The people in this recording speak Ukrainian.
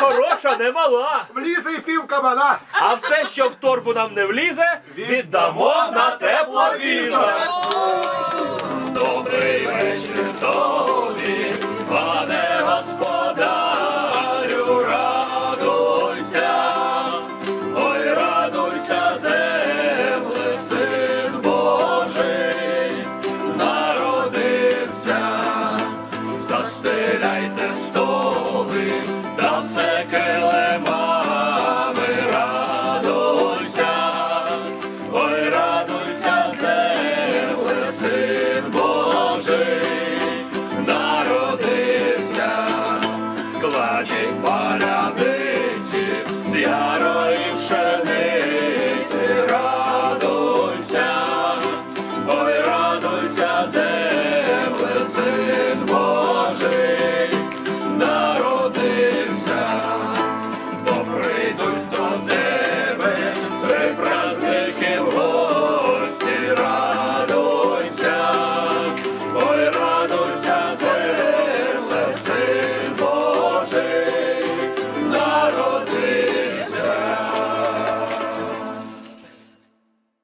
хороша, не мала. Влізе і пів кабана. А все, що в торбу нам не влізе, віддамо на тепловізор. Добрий вечір тобі, пане господарю, радуйся, ой, радуйся, земле, син Божий, народився, застеляйте столи, Deutscher See.